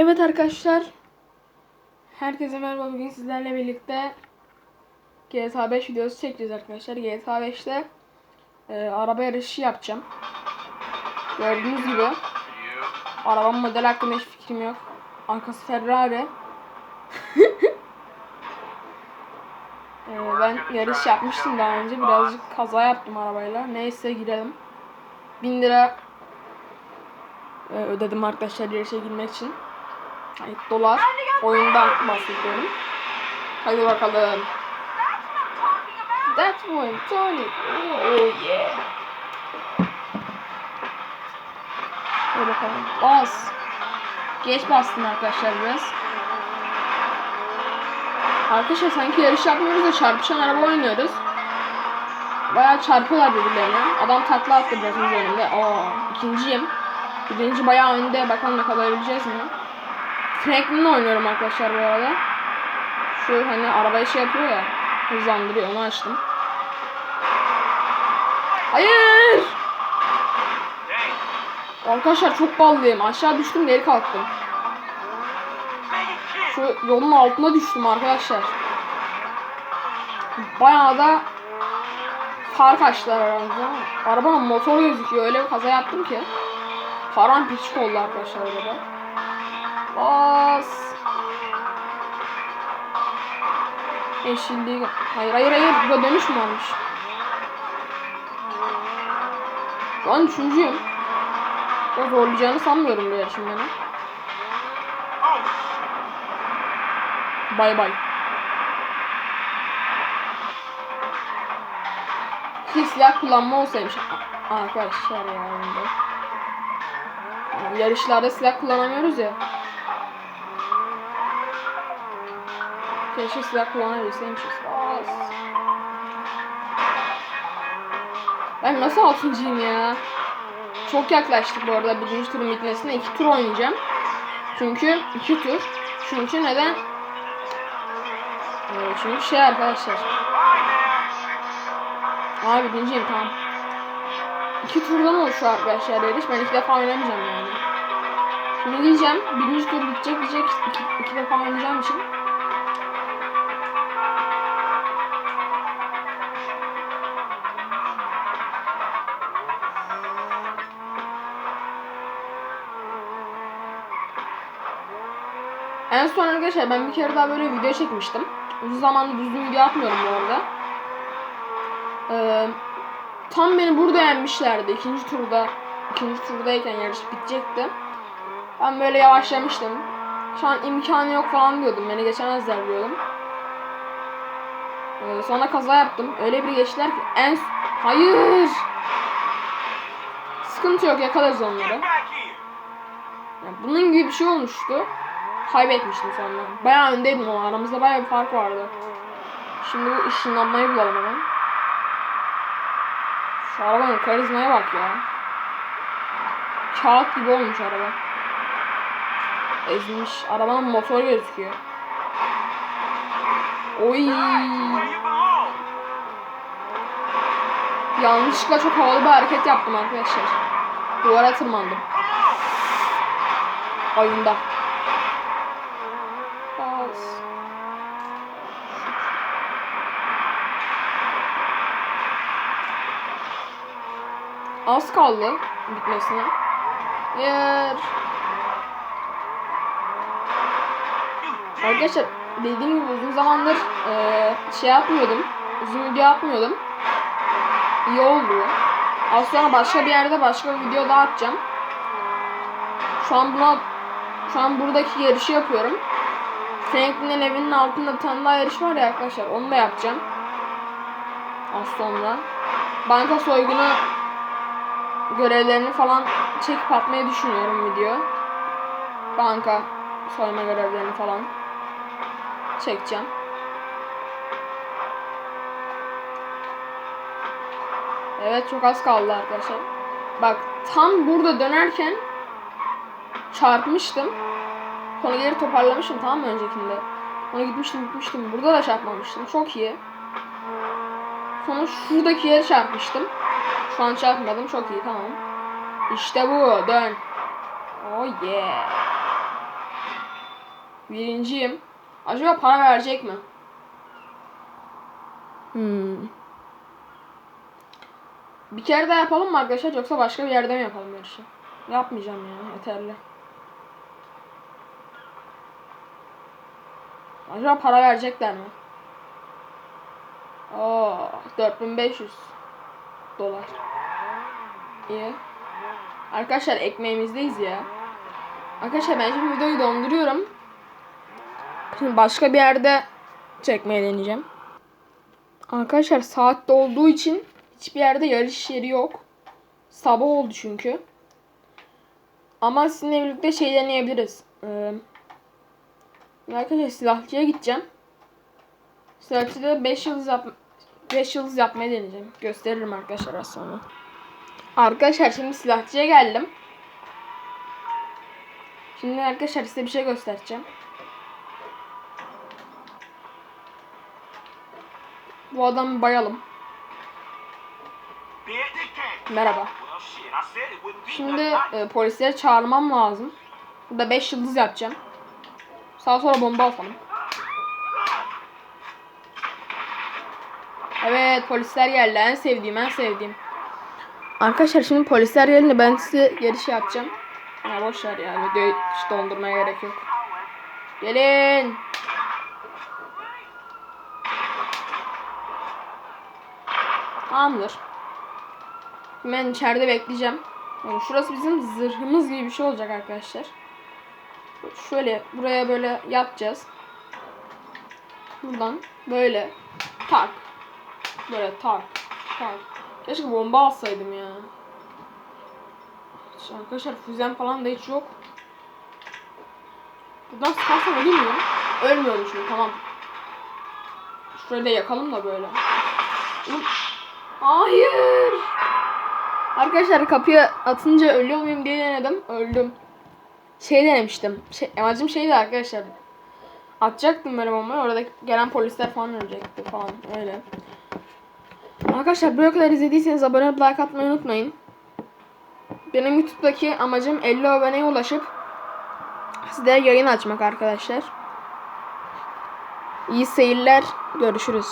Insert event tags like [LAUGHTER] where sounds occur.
Evet arkadaşlar. Herkese merhaba. Bugün sizlerle birlikte GTA 5 videosu çekeceğiz arkadaşlar. GTA 5'te e, araba yarışı yapacağım. Gördüğünüz gibi arabanın model hakkında hiç fikrim yok. Arkası Ferrari. [LAUGHS] E, ben yarış yapmıştım daha önce. Birazcık kaza yaptım arabayla. Neyse girelim. 1000 lira e, ödedim arkadaşlar yarışa girmek için. Ay, dolar. Oyundan bahsediyorum. Hadi bakalım. That's one, Tony. Oh yeah. Hadi bakalım. Bas. Geç bastım arkadaşlar biraz. Arkadaşlar sanki yarış yapmıyoruz da çarpışan araba oynuyoruz. Bayağı çarpıyorlar birbirlerine. Adam takla attı biraz önümde. Oo, ikinciyim. Birinci bayağı önde. Bakalım yakalayabileceğiz mi? Franklin'le oynuyorum arkadaşlar bu arada. Şu hani arabayı şey yapıyor ya. Hızlandırıyor. Onu açtım. Hayır! Arkadaşlar çok ballıyım. Aşağı düştüm geri kalktım. Şu yolun altına düştüm arkadaşlar. Bayağı da fark açtılar aramızda. Arabanın motor gözüküyor. Öyle bir kaza yaptım ki. Paramparçık oldu arkadaşlar araba. Bas. Yeşilliği... Hayır hayır hayır. Burada dönüş mü varmış? Şu an üçüncüyüm. O zorlayacağını sanmıyorum bu yarışın beni. Bay bay. Hiç silah kullanma olsaymış. Arkadaşlar ya. Yani yarışlarda silah kullanamıyoruz ya. Keşke silah kullanabilseymişiz. Ben nasıl altıncıyım ya? Çok yaklaştık bu arada birinci turun bitmesine. iki tur oynayacağım. Çünkü iki tur. Çünkü neden? Ee, çünkü şey arkadaşlar. Abi birinciyim tamam. İki turdan oluşuyor arkadaşlar yarış. Ben iki defa oynamayacağım yani. Şimdi diyeceğim. Birinci tur bitecek diyecek. İki, iki defa oynayacağım için. En son arkadaşlar ben bir kere daha böyle video çekmiştim. Uzun zamandır düzgün video atmıyorum bu arada. Ee, tam beni burada yenmişlerdi ikinci turda. ikinci turdayken yarış bitecekti. Ben böyle yavaşlamıştım. Şu an imkanı yok falan diyordum. Beni geçemezler diyordum. Ee, sonra kaza yaptım. Öyle bir geçtiler ki en... Hayır! Sıkıntı yok yakalarız onları. Yani bunun gibi bir şey olmuştu. Kaybetmiştim sonra. Bayağı öndeydim ama aramızda bayağı bir fark vardı. Şimdi bu ışınlanmayı bulalım hemen. Şu arabanın karizmaya bak ya. Kağıt gibi olmuş araba. Ezilmiş. Arabanın motoru gözüküyor. Oy. Yanlışlıkla çok havalı bir hareket yaptım arkadaşlar. Duvara tırmandım. Oyunda. Bas. Az kaldı bitmesine. Yer. Arkadaşlar dediğim gibi uzun zamandır eee, şey yapmıyordum. Uzun video atmıyordum. İyi oldu. Az sonra başka bir yerde başka bir video daha atacağım. Şu an buna şu an buradaki yarışı yapıyorum. Franklin'in evinin altında bir tane daha yarış var ya arkadaşlar. Onu da yapacağım. Az sonra. Banka soygunu görevlerini falan çekip atmayı düşünüyorum video. Banka soyma görevlerini falan çekeceğim. Evet çok az kaldı arkadaşlar. Bak tam burada dönerken çarpmıştım. Sonra geri toparlamıştım tamam mı öncekinde? Sonra gitmiştim gitmiştim. Burada da çarpmamıştım. Çok iyi. Sonra şuradaki yere çarpmıştım. Şu an çarpmadım. Çok iyi tamam. İşte bu. Dön. Oh yeah. Birinciyim. Acaba para verecek mi? Hmm. Bir kere daha yapalım mı arkadaşlar yoksa başka bir yerde mi yapalım yarışı? Yapmayacağım ya yeterli. Acaba para verecekler mi? Oo, 4500 dolar. İyi. Arkadaşlar ekmeğimizdeyiz ya. Arkadaşlar ben şimdi videoyu donduruyorum. Şimdi başka bir yerde çekmeye deneyeceğim. Arkadaşlar saat olduğu için hiçbir yerde yarış yeri yok. Sabah oldu çünkü. Ama sizinle birlikte şey deneyebiliriz. Ee, arkadaşlar silahçıya gideceğim. Silahçıda 5 yıldız yap 5 yıldız yapmayı deneyeceğim. Gösteririm arkadaşlar az sonra. Arkadaşlar şimdi silahçıya geldim. Şimdi arkadaşlar size bir şey göstereceğim. Bu adamı bayalım. Merhaba. Şimdi e, polisleri çağırmam lazım. Burada 5 yıldız yapacağım. Sağa sola bomba atalım. Evet polisler geldi. En sevdiğim en sevdiğim. Arkadaşlar şimdi polisler gelince ben size yarış yapacağım. Ya boş ver ya videoyu hiç dondurmaya gerek yok. Gelin. Tamamdır. Ben içeride bekleyeceğim. Şurası bizim zırhımız gibi bir şey olacak arkadaşlar. Şöyle buraya böyle yapacağız. Buradan böyle tak. Böyle tak. Tak. Keşke bomba alsaydım ya. Arkadaşlar füzen falan da hiç yok. Buradan sıkarsam ölür müyüm? Ölmüyorum şimdi tamam. Şurayı da yakalım da böyle. Hayır. Arkadaşlar kapıya atınca ölüyor muyum diye denedim. Öldüm. Şey denemiştim. Şey, amacım şeydi arkadaşlar. Atacaktım böyle bombayı. Orada gelen polisler falan ölecekti falan. Öyle. Arkadaşlar buraya kadar izlediyseniz abone olup like atmayı unutmayın. Benim YouTube'daki amacım 50 aboneye ulaşıp size yayın açmak arkadaşlar. İyi seyirler. Görüşürüz.